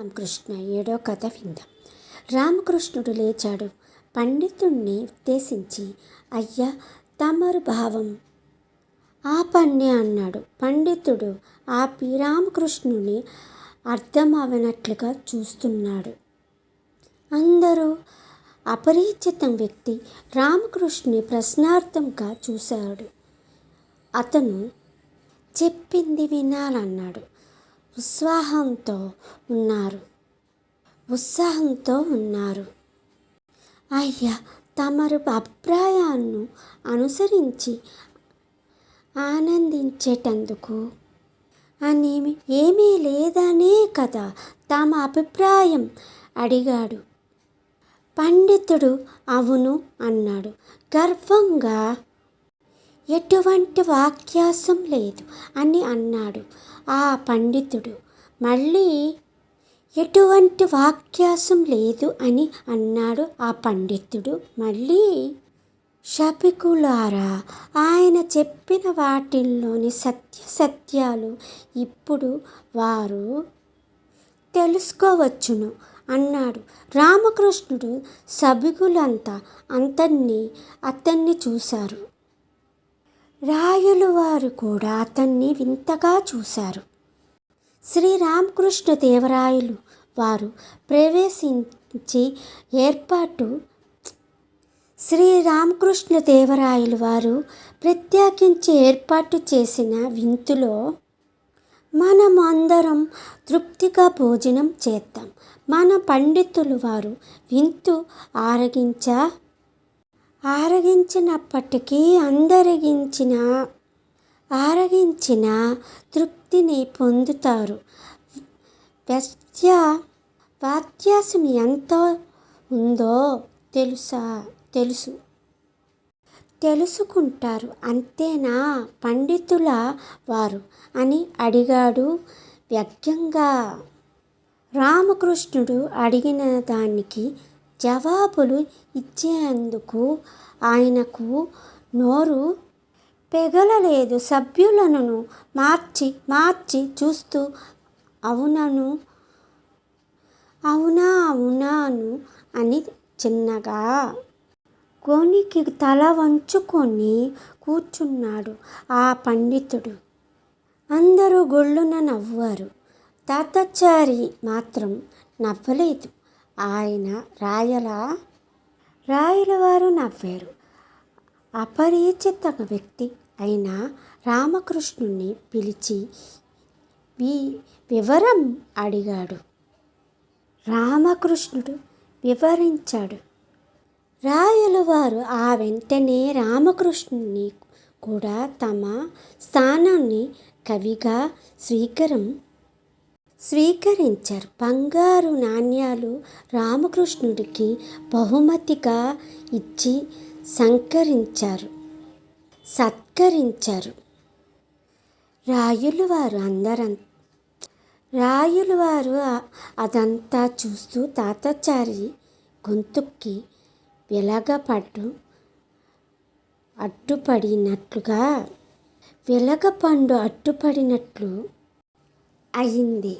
రామకృష్ణ ఏడో కథ విందాం. రామకృష్ణుడు లేచాడు. పండితుణ్ణి ఉద్దేశించి అయ్యా తమరు భావం ఆపండి అన్నాడు. పండితుడు ఆపి రామకృష్ణుని అర్థం అవనట్లుగా చూస్తున్నాడు. అందరూ అపరిచిత వ్యక్తి రామకృష్ణుని ప్రశ్నార్థంగా చూశాడు. అతను చెప్పింది వినాలన్నాడు. ఉత్సాహంతో ఉన్నారు. ఉత్సాహంతో ఉన్నారు. అయ్యా తమరు అభిప్రాయాన్ని అనుసరించి ఆనందించేటందుకు అనేమి ఏమీ లేదనే కదా తమ అభిప్రాయం అడిగాడు. పండితుడు అవును అన్నాడు. గర్వంగా ఎటువంటి వాక్యాసం లేదు అని అన్నాడు ఆ పండితుడు. మళ్ళీ ఎటువంటి వాక్యాసం లేదు అని అన్నాడు ఆ పండితుడు. మళ్ళీ శపికులారా ఆయన చెప్పిన వాటిల్లోని సత్య సత్యాలు ఇప్పుడు వారు తెలుసుకోవచ్చును అన్నాడు. రామకృష్ణుడు సభికులంతా అంతన్ని అతన్ని చూశారు. రాయులు వారు కూడా అతన్ని వింతగా చూశారు. శ్రీరామకృష్ణ దేవరాయలు వారు ప్రవేశించి ఏర్పాటు శ్రీరామకృష్ణ దేవరాయలు వారు ప్రత్యేకించి ఏర్పాటు చేసిన వింతులో మనం అందరం తృప్తిగా భోజనం చేద్దాం. మన పండితులు వారు వింతు ఆరగించ ఆరగించినప్పటికీ అందరిగించిన ఆరగించిన తృప్తిని పొందుతారు. వ్యస్య వ్యత్యాసం ఎంత ఉందో తెలుసా? తెలుసు. తెలుసుకుంటారు. అంతేనా? పండితుల వారు అని అడిగాడు వ్యగ్యంగా రామకృష్ణుడు అడిగిన దానికి జవాబులు ఇచ్చేందుకు ఆయనకు నోరు పెగలలేదు. సభ్యులను మార్చి మార్చి చూస్తూ అవునను అవునా అవునాను అని చిన్నగా కోనికి తల వంచుకొని కూర్చున్నాడు ఆ పండితుడు. అందరూ గొళ్ళున నవ్వారు. తాతాచారి మాత్రం నవ్వలేదు. ఆయన రాయల రాయల వారు నవ్వారు. అపరిచిత వ్యక్తి అయిన రామకృష్ణుని పిలిచి వి వివరం అడిగాడు. రామకృష్ణుడు వివరించాడు. రాయలవారు ఆ వెంటనే రామకృష్ణుని కూడా తమ స్థానాన్ని కవిగా స్వీకరం స్వీకరించారు. బంగారు నాణ్యాలు రామకృష్ణుడికి బహుమతిగా ఇచ్చి సంకరించారు. సత్కరించారు. రాయులు వారు అందరం రాయులు వారు అదంతా చూస్తూ తాతాచారి గొంతుక్కి వెలగపడ్డు అడ్డుపడినట్లుగా వెలగపండు అడ్డుపడినట్లు అయింది.